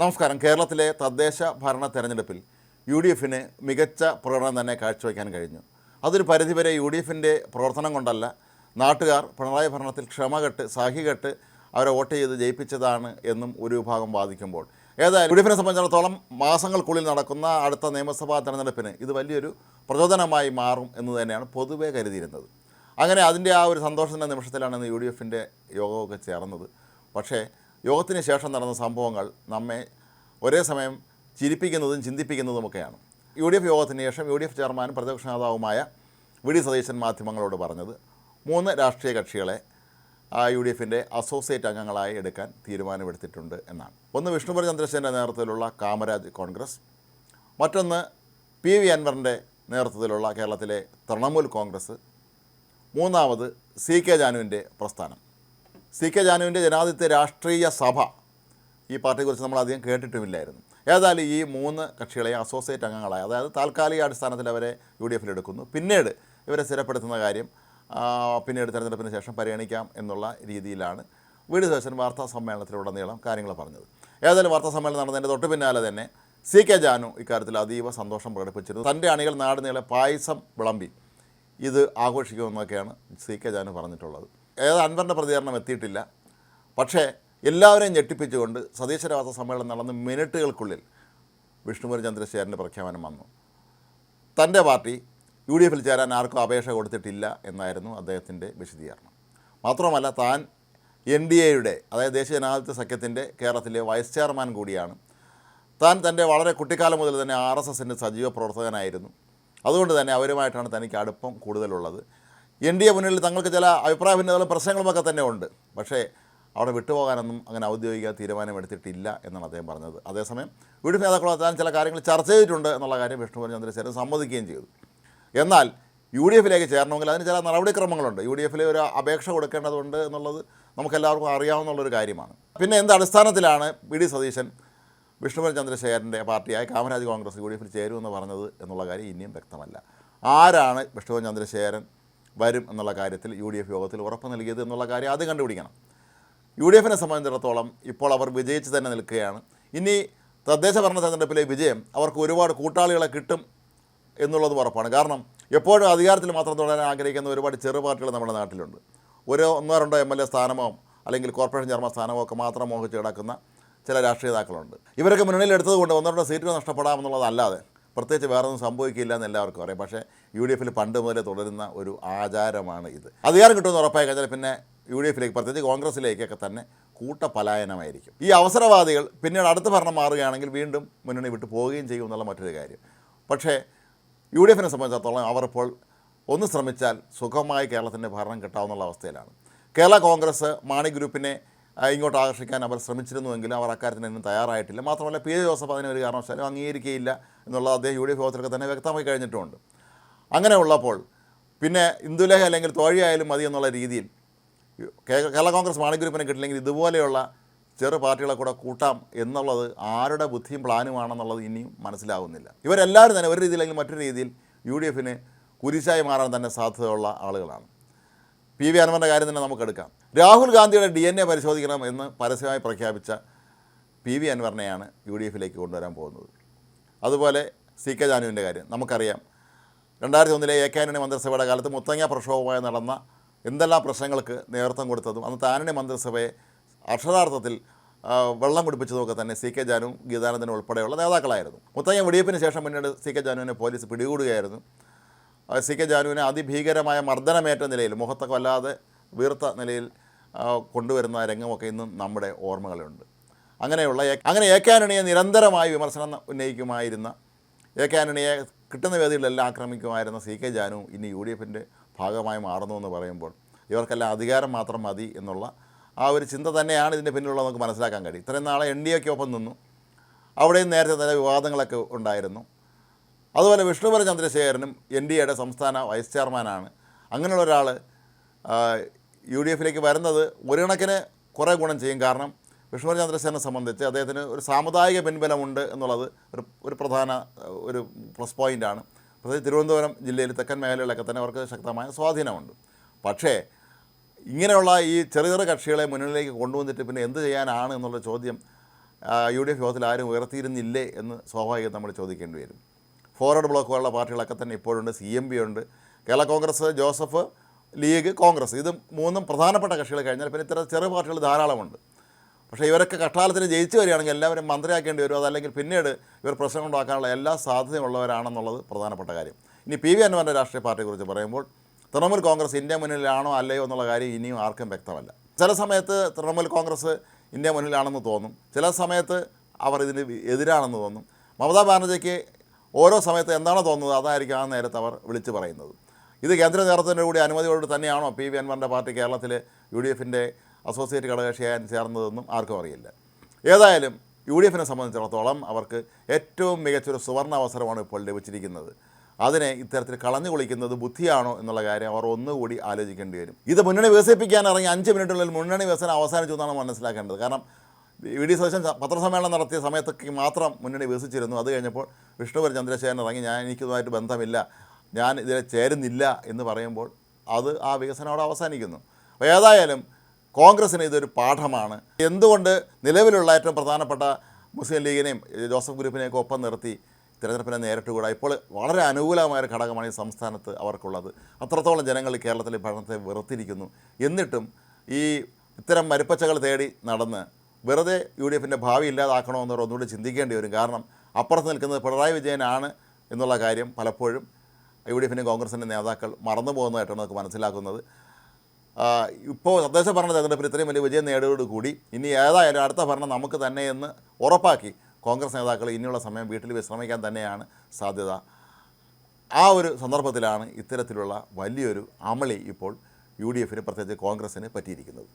നമസ്കാരം. കേരളത്തിലെ തദ്ദേശ ഭരണ തെരഞ്ഞെടുപ്പിൽ യു ഡി എഫിന് മികച്ച പ്രകടനം തന്നെ കാഴ്ചവെക്കാൻ കഴിഞ്ഞു. അതൊരു പരിധിവരെ യു ഡി എഫിന്റെ പ്രവർത്തനം കൊണ്ടല്ല നാട്ടുകാർ പിണറായി ഭരണത്തിൽ ക്ഷമകെട്ട് സാഹികെട്ട് അവരെ വോട്ട് ചെയ്ത് ജയിപ്പിച്ചതാണ് എന്നും ഒരു വിഭാഗം വാദിക്കുമ്പോൾ. ഏതായാലും യു ഡി എഫിനെ സംബന്ധിച്ചിടത്തോളം മാസങ്ങൾക്കുള്ളിൽ നടക്കുന്ന അടുത്ത നിയമസഭാ തെരഞ്ഞെടുപ്പിന് ഇത് വലിയൊരു പ്രചോദനമായി മാറും എന്ന് തന്നെയാണ് പൊതുവെ കരുതിയിരുന്നത്. അങ്ങനെ അതിന്റെ ആ ഒരു സന്തോഷത്തിന്റെ നിമിഷത്തിലാണ് ഇന്ന് യു ഡി എഫിന്റെ യോഗമൊക്കെ ചേർന്നത്. പക്ഷേ യോഗത്തിന് ശേഷം നടന്ന സംഭവങ്ങൾ നമ്മെ ഒരേ സമയം ചിരിപ്പിക്കുന്നതും ചിന്തിപ്പിക്കുന്നതുമൊക്കെയാണ്. യു ഡി എഫ് യോഗത്തിന് ശേഷം യു ഡി എഫ് ചെയർമാനും പ്രതിപക്ഷ നേതാവുമായ വി ഡി സതീശൻ മാധ്യമങ്ങളോട് പറഞ്ഞത് മൂന്ന് രാഷ്ട്രീയ കക്ഷികളെ യു ഡി എഫിന്റെ അസോസിയേറ്റ് അംഗങ്ങളായി എടുക്കാൻ തീരുമാനമെടുത്തിട്ടുണ്ട് എന്നാണ്. ഒന്ന് വിഷ്ണുപുര ചന്ദ്രശേഖരന്റെ നേതൃത്വത്തിലുള്ള കാമരാജ് കോൺഗ്രസ് മറ്റൊന്ന് പി വി അൻവറിന്റെ നേതൃത്വത്തിലുള്ള കേരളത്തിലെ തൃണമൂൽ കോൺഗ്രസ് മൂന്നാമത് സി കെ ജാനുവിന്റെ പ്രസ്ഥാനം. സി കെ ജാനുവിന്റെ ജനാധിപത്യ രാഷ്ട്രീയ സഭ ഈ പാർട്ടിയെക്കുറിച്ച് നമ്മൾ അധികം കേട്ടിട്ടുമില്ലായിരുന്നു. ഏതായാലും ഈ മൂന്ന് കക്ഷികളെ അസോസിയേറ്റ് അംഗങ്ങളായി അതായത് താൽക്കാലിക അടിസ്ഥാനത്തിൽ അവരെ യു ഡി എഫിൽ എടുക്കുന്നു. പിന്നീട് ഇവരെ സ്ഥിരപ്പെടുത്തുന്ന കാര്യം പിന്നീട് തിരഞ്ഞെടുപ്പിന് ശേഷം പരിഗണിക്കാം എന്നുള്ള രീതിയിലാണ് വീട് സദസ്സൻ വാർത്താ സമ്മേളനത്തിലുടനീളം കാര്യങ്ങൾ പറഞ്ഞത്. ഏതായാലും വാർത്താ സമ്മേളനം നടന്നതിന്റെ തൊട്ട് പിന്നാലെ തന്നെ സി കെ ജാനു ഇക്കാര്യത്തിൽ അതീവ സന്തോഷം പ്രകടിപ്പിച്ചിരുന്നു. തന്റെ അണികൾ നാടിനീളെ പായസം വിളമ്പി ഇത് ആഘോഷിക്കുമെന്നൊക്കെയാണ് സി കെ ജാനു പറഞ്ഞിട്ടുള്ളത്. ഏത് അൻവറിന്റെ പ്രതികരണം എത്തിയിട്ടില്ല. പക്ഷേ എല്ലാവരെയും ഞെട്ടിപ്പിച്ചുകൊണ്ട് സതീശരാവാസ സമ്മേളനം നടന്ന് മിനിറ്റുകൾക്കുള്ളിൽ വിഷ്ണുപുരം ചന്ദ്രശേഖരന്റെ പ്രഖ്യാപനം വന്നു. തന്റെ പാർട്ടി യു ഡി എഫിൽ ചേരാൻ ആർക്കും അപേക്ഷ കൊടുത്തിട്ടില്ല എന്നായിരുന്നു അദ്ദേഹത്തിന്റെ വിശദീകരണം. മാത്രമല്ല താൻ എൻ ഡി എയുടെ അതായത് ദേശീയ ജനാധിപത്യ സഖ്യത്തിന്റെ കേരളത്തിലെ വൈസ് ചെയർമാൻ കൂടിയാണ്. താൻ തന്റെ വളരെ കുട്ടിക്കാലം മുതൽ തന്നെ ആർ എസ് എസിന്റെ സജീവ പ്രവർത്തകനായിരുന്നു. അതുകൊണ്ട് തന്നെ അവരുമായിട്ടാണ് തനിക്ക് അടുപ്പം കൂടുതലുള്ളത്. എൻ ഡി എ മുന്നിൽ തങ്ങൾക്ക് ചില അഭിപ്രായ ഭിന്നതകളും പ്രശ്നങ്ങളുമൊക്കെ തന്നെ ഉണ്ട്. പക്ഷേ അവിടെ വിട്ടുപോകാനൊന്നും അങ്ങനെ ഔദ്യോഗിക തീരുമാനമെടുത്തിട്ടില്ല എന്നാണ് അദ്ദേഹം പറഞ്ഞത്. അതേസമയം ഡി നേതാക്കളോ ചില കാര്യങ്ങൾ ചർച്ച ചെയ്തിട്ടുണ്ട് എന്നുള്ള കാര്യം വിഷ്ണുപുരം ചന്ദ്രശേഖരൻ സമ്മതിക്കുകയും ചെയ്തു. എന്നാൽ യു ഡി എഫിലേക്ക് ചേരണമെങ്കിൽ അതിന് ചില നടപടിക്രമങ്ങളുണ്ട്. യു ഡി എഫിലെ ഒരു അപേക്ഷ കൊടുക്കേണ്ടതുണ്ട് എന്നുള്ളത് നമുക്കെല്ലാവർക്കും അറിയാവുന്നുള്ളൊരു കാര്യമാണ്. പിന്നെ എന്ത് അടിസ്ഥാനത്തിലാണ് വി ഡി സതീശൻ വിഷ്ണുപുരൻ ചന്ദ്രശേഖരന്റെ പാർട്ടിയായ കാമരാജ് കോൺഗ്രസ് യു ഡി എഫിൽ ചേരുമെന്ന് പറഞ്ഞത് എന്നുള്ള കാര്യം ഇനിയും വ്യക്തമല്ല. ആരാണ് വിഷ്ണുപുരൻ ചന്ദ്രശേഖരൻ വരും എന്നുള്ള കാര്യത്തിൽ യു ഡി എഫ് യോഗത്തിൽ ഉറപ്പ് നൽകിയത് എന്നുള്ള കാര്യം ആദ്യം കണ്ടുപിടിക്കണം. യു ഡി എഫിനെ സംബന്ധിച്ചിടത്തോളം ഇപ്പോൾ അവർ വിജയിച്ച് തന്നെ നിൽക്കുകയാണ്. ഇനി തദ്ദേശ ഭരണ തെരഞ്ഞെടുപ്പിലെ വിജയം അവർക്ക് ഒരുപാട് കൂട്ടാളികളെ കിട്ടും എന്നുള്ളത് ഉറപ്പാണ്. കാരണം എപ്പോഴും അധികാരത്തിൽ മാത്രം തുടരാൻ ആഗ്രഹിക്കുന്ന ഒരുപാട് ചെറു പാർട്ടികൾ നമ്മുടെ നാട്ടിലുണ്ട്. ഒരു ഒന്നോ രണ്ടോ എം എൽ എ സ്ഥാനമോ അല്ലെങ്കിൽ കോർപ്പറേഷൻ ചെയർമാൻ സ്ഥാനമോ ഒക്കെ മാത്രം മോഹിച്ച് കിടക്കുന്ന ചില രാഷ്ട്രീയ നേതാക്കളുണ്ട്. ഇവരൊക്കെ മുന്നണിയിൽ എടുത്തതുകൊണ്ട് ഒന്നോ രണ്ടോ സീറ്റുകൾ നഷ്ടപ്പെടാമെന്നുള്ളതല്ലാതെ പ്രത്യേകിച്ച് വേറെ ഒന്നും സംഭവിക്കില്ല എന്ന് എല്ലാവർക്കും അറിയാം. പക്ഷേ യു ഡി എഫിൽ പണ്ട് മുതലേ തുടരുന്ന ഒരു ആചാരമാണ് ഇത്. അധികാരം കിട്ടുമെന്ന് ഉറപ്പായി കഴിഞ്ഞാൽ പിന്നെ യു ഡി എഫിലേക്ക് പ്രത്യേകിച്ച് കോൺഗ്രസിലേക്കൊക്കെ തന്നെ കൂട്ടപലായനമായിരിക്കും. ഈ അവസരവാദികൾ പിന്നീട് അടുത്ത ഭരണം മാറുകയാണെങ്കിൽ വീണ്ടും മുന്നണി വിട്ടു പോവുകയും ചെയ്യും എന്നുള്ള മറ്റൊരു കാര്യം. പക്ഷേ യു ഡി എഫിനെ സംബന്ധിച്ചിടത്തോളം അവർ ഇപ്പോൾ ഒന്ന് ശ്രമിച്ചാൽ സുഖമായി കേരളത്തിന്റെ ഭരണം കിട്ടാവുന്ന അവസ്ഥയിലാണ്. കേരള കോൺഗ്രസ് മാണി ഗ്രൂപ്പിനെ ഇങ്ങോട്ട് ആകർഷിക്കാൻ അവർ ശ്രമിച്ചിരുന്നുവെങ്കിലും അവർ അക്കാര്യത്തിന് ഇന്നും തയ്യാറായിട്ടില്ല. മാത്രമല്ല പി. എ. ജോസഫ് അതിനൊരു ഒരു കാരണവശാലും അംഗീകരിക്കുകയില്ല എന്നുള്ളത് അദ്ദേഹം യു ഡി എഫ് യോഗത്തിലൊക്കെ തന്നെ വ്യക്തമായി കഴിഞ്ഞിട്ടുണ്ട്. അങ്ങനെ ഉള്ളപ്പോൾ പിന്നെ ഇന്ദുലേഖ അല്ലെങ്കിൽ തോഴിയായാലും മതി എന്നുള്ള രീതിയിൽ കേരള കോൺഗ്രസ് മാണി ഗ്രൂപ്പിനെ കിട്ടില്ലെങ്കിൽ ഇതുപോലെയുള്ള ചെറു പാർട്ടികളെ കൂടെ കൂട്ടാം എന്നുള്ളത് ആരുടെ ബുദ്ധിയും പ്ലാനുമാണെന്നുള്ളത് ഇനിയും മനസ്സിലാവുന്നില്ല. ഇവരെല്ലാവരും തന്നെ ഒരു രീതിയിലെങ്കിലും മറ്റൊരു രീതിയിൽ യു ഡി എഫിന് കുരിശായി മാറാൻ തന്നെ സാധ്യതയുള്ള ആളുകളാണ്. പി വി അൻവറിന്റെ കാര്യം തന്നെ നമുക്കെടുക്കാം രാഹുൽ ഗാന്ധിയുടെ ഡി എൻ എ പരിശോധിക്കണം എന്ന് പരസ്യമായി പ്രഖ്യാപിച്ച പി വി അൻവറിനെയാണ് യു ഡി എഫിലേക്ക് കൊണ്ടുവരാൻ പോകുന്നത്. അതുപോലെ സി കെ ജാനുവിന്റെ കാര്യം നമുക്കറിയാം. രണ്ടായിരത്തി ഒന്നിലെ എ കെ ആന്റണി മന്ത്രിസഭയുടെ കാലത്ത് മുത്തങ്ങ പ്രക്ഷോഭമായി നടന്ന എന്തെല്ലാം പ്രശ്നങ്ങൾക്ക് നേതൃത്വം കൊടുത്തതും അന്നത്തെ ആന്റണി മന്ത്രിസഭയെ അക്ഷരാർത്ഥത്തിൽ വെള്ളം കുടിപ്പിച്ചതുമൊക്കെ തന്നെ സി കെ ജാനുവും ഗീതാനന്ദനും ഉൾപ്പെടെയുള്ള നേതാക്കളായിരുന്നു. മുത്തങ്ങ വെടിയപ്പിന് ശേഷം പിന്നീട് സി കെ ജാനുവിനെ പോലീസ് പിടികൂടുകയായിരുന്നു. സി കെ ജാനുവിനെ അതിഭീകരമായ മർദ്ദനമേറ്റ നിലയിൽ മുഖത്തൊക്കെ വല്ലാതെ വീർത്ത നിലയിൽ കൊണ്ടുവരുന്ന രംഗമൊക്കെ ഇന്നും നമ്മുടെ ഓർമ്മകളുണ്ട് അങ്ങനെയുള്ള അങ്ങനെ എ കെ ആന്റണിയെ നിരന്തരമായി വിമർശനം ഉന്നയിക്കുമായിരുന്ന എ കെ ആന്റണിയെ കിട്ടുന്ന വേദികളിലെല്ലാം ആക്രമിക്കുമായിരുന്ന സി കെ ജാനു ഇനി യു ഡി എഫിന്റെ ഭാഗമായി മാറുന്നു എന്ന് പറയുമ്പോൾ ഇവർക്കെല്ലാം അധികാരം മാത്രം മതി എന്നുള്ള ആ ഒരു ചിന്ത തന്നെയാണ് ഇതിന്റെ പിന്നിലുള്ള നമുക്ക് മനസ്സിലാക്കാൻ കഴിയും. ഇത്രയും നാളെ എൻ ഡി എക്കൊപ്പം നിന്നു. അവിടെയും നേരത്തെ തന്നെ വിവാദങ്ങളൊക്കെ ഉണ്ടായിരുന്നു. അതുപോലെ വിഷ്ണുപുര ചന്ദ്രശേഖരനും എൻ ഡി എയുടെ സംസ്ഥാന വൈസ് ചെയർമാനാണ്. അങ്ങനെയുള്ള ഒരാൾ യു ഡി എഫിലേക്ക് വരുന്നത് ഒരു കണക്കിന് കുറേ ഗുണം ചെയ്യും. കാരണം വിഷ്ണുപുര ചന്ദ്രശേഖരനെ സംബന്ധിച്ച് അദ്ദേഹത്തിന് ഒരു സാമുദായിക പിൻബലമുണ്ട് എന്നുള്ളത് ഒരു ഒരു പ്രധാന ഒരു പ്ലസ് പോയിന്റാണ് പ്രത്യേകിച്ച് തിരുവനന്തപുരം ജില്ലയിൽ തെക്കൻ മേഖലകളിലൊക്കെ തന്നെ അവർക്ക് ശക്തമായ സ്വാധീനമുണ്ട്. പക്ഷേ ഇങ്ങനെയുള്ള ഈ ചെറിയ ചെറിയ കക്ഷികളെ മുന്നിലേക്ക് കൊണ്ടുവന്നിട്ട് പിന്നെ എന്ത് ചെയ്യാനാണ് എന്നുള്ള ചോദ്യം യു ഡി എഫ് യോഗത്തിൽ ആരും ഉയർത്തിയിരുന്നില്ലേ എന്ന് സ്വാഭാവികം നമ്മൾ ചോദിക്കേണ്ടി വരും. ഫോർവേഡ് ബ്ലോക്ക് പോലുള്ള പാർട്ടികളൊക്കെ തന്നെ ഇപ്പോഴുണ്ട് സി എം പി ഉണ്ട്. Kerala Congress Joseph League Congress. ഇത് മൂന്നും പ്രധാനപ്പെട്ട കക്ഷികൾ കഴിഞ്ഞാൽ പിന്നെ ഇത്തരം ചെറു പാർട്ടികൾ ധാരാളമുണ്ട്. പക്ഷേ ഇവരൊക്കെ കഷ്ടാലത്തിന് ജയിച്ചു വരികയാണെങ്കിൽ എല്ലാവരും മന്ത്രിയാക്കേണ്ടി വരും. അതല്ലെങ്കിൽ പിന്നീട് ഇവർ പ്രശ്നം ഉണ്ടാക്കാനുള്ള എല്ലാ സാധ്യതയുള്ളവരാണെന്നുള്ളത് പ്രധാനപ്പെട്ട കാര്യം. ഇനി പി വി അൻവറിന്റെ രാഷ്ട്രീയ പാർട്ടിയെക്കുറിച്ച് പറയുമ്പോൾ തൃണമൂൽ കോൺഗ്രസ് ഇന്ത്യ മുന്നിലാണോ അല്ലയോ എന്നുള്ള കാര്യം ഇനിയും ആർക്കും വ്യക്തമല്ല. ചില സമയത്ത് തൃണമൂൽ കോൺഗ്രസ് ഇന്ത്യ മുന്നിലാണെന്ന് തോന്നും. ചില സമയത്ത് അവർ ഇതിന് എതിരാണെന്ന് തോന്നും. മമതാ ബാനർജിക്ക് ഓരോ സമയത്ത് എന്താണോ തോന്നുന്നത് അതായിരിക്കും ആ നേരത്ത് അവർ വിളിച്ചു പറയുന്നത്. ഇത് കേന്ദ്ര നേതൃത്വത്തിന്റെ കൂടി അനുമതിയോട് തന്നെയാണോ പി വി അൻവറിന്റെ പാർട്ടി കേരളത്തിൽ യു ഡി എഫിന്റെ അസോസിയേറ്റ് ഘടകകക്ഷിയായി ചേർന്നതെന്നും ആർക്കും അറിയില്ല. ഏതായാലും യു ഡി എഫിനെ സംബന്ധിച്ചിടത്തോളം അവർക്ക് ഏറ്റവും മികച്ചൊരു സുവർണ അവസരമാണ് ഇപ്പോൾ ലഭിച്ചിരിക്കുന്നത്. അതിനെ ഇത്തരത്തിൽ കളഞ്ഞു കുളിക്കുന്നത് ബുദ്ധിയാണോ എന്നുള്ള കാര്യം അവർ ഒന്നുകൂടി ആലോചിക്കേണ്ടി വരും. ഇത് മുന്നണി വികസിപ്പിക്കാൻ ഇറങ്ങി അഞ്ച് മിനിറ്റിനുള്ളിൽ മുന്നണി വികസനം അവസാനിച്ചു എന്നാണ് മനസ്സിലാക്കേണ്ടത്. കാരണം വി ഡി സതീശൻ പത്രസമ്മേളനം നടത്തിയ സമയത്തൊക്കെ മാത്രം മുന്നണി വികസിച്ചിരുന്നു. അത് കഴിഞ്ഞപ്പോൾ വിഷ്ണുപുരം ചന്ദ്രശേഖരൻ ഇറങ്ങി ഞാൻ എനിക്കിതുമായിട്ട് ബന്ധമില്ല ഞാൻ ഇതിനെ ചേരുന്നില്ല എന്ന് പറയുമ്പോൾ അത് ആ വികസനം അവിടെ അവസാനിക്കുന്നു. അപ്പോൾ ഏതായാലും കോൺഗ്രസ്സിന് ഇതൊരു പാഠമാണ്. എന്തുകൊണ്ട് നിലവിലുള്ള ഏറ്റവും പ്രധാനപ്പെട്ട മുസ്ലിം ലീഗിനെയും ജോസഫ് ഗ്രൂപ്പിനെയൊക്കെ ഒപ്പം നിർത്തി തിരഞ്ഞെടുപ്പിനെ നേരിട്ട് കൂടാ ഇപ്പോൾ വളരെ അനുകൂലമായ ഒരു ഘടകമാണ് ഈ സംസ്ഥാനത്ത് അവർക്കുള്ളത്. അത്രത്തോളം ജനങ്ങൾ കേരളത്തിലെ ഭരണത്തെ വെറുത്തിരിക്കുന്നു. എന്നിട്ടും ഈ ഇത്തരം മരുപ്പച്ചകൾ തേടി നടന്ന് വെറുതെ യു ഡി എഫിന്റെ ഭാവി ഇല്ലാതാക്കണമെന്നവർ ഒന്നുകൂടി ചിന്തിക്കേണ്ടി വരും. കാരണം അപ്പുറത്ത് നിൽക്കുന്നത് പിണറായി വിജയനാണ് എന്നുള്ള കാര്യം പലപ്പോഴും യു ഡി എഫിന്റെ കോൺഗ്രസിന്റെ നേതാക്കൾ മറന്നു പോകുന്നതായിട്ടാണ് നമുക്ക് മനസ്സിലാക്കുന്നത്. ഇപ്പോൾ തദ്ദേശ ഭരണ തെരഞ്ഞെടുപ്പിൽ ഇത്രയും വലിയ വിജയം നേടിയോടുകൂടി ഇനി ഏതായാലും അടുത്ത ഭരണം നമുക്ക് തന്നെ എന്ന് ഉറപ്പാക്കി കോൺഗ്രസ് നേതാക്കൾ ഇനിയുള്ള സമയം വീട്ടിൽ വിശ്രമിക്കാൻ തന്നെയാണ് സാധ്യത. ആ ഒരു സന്ദർഭത്തിലാണ് ഇത്തരത്തിലുള്ള വലിയൊരു അമളി ഇപ്പോൾ യു ഡി എഫിന് പ്രത്യേകിച്ച് കോൺഗ്രസ്സിന് പറ്റിയിരിക്കുന്നത്.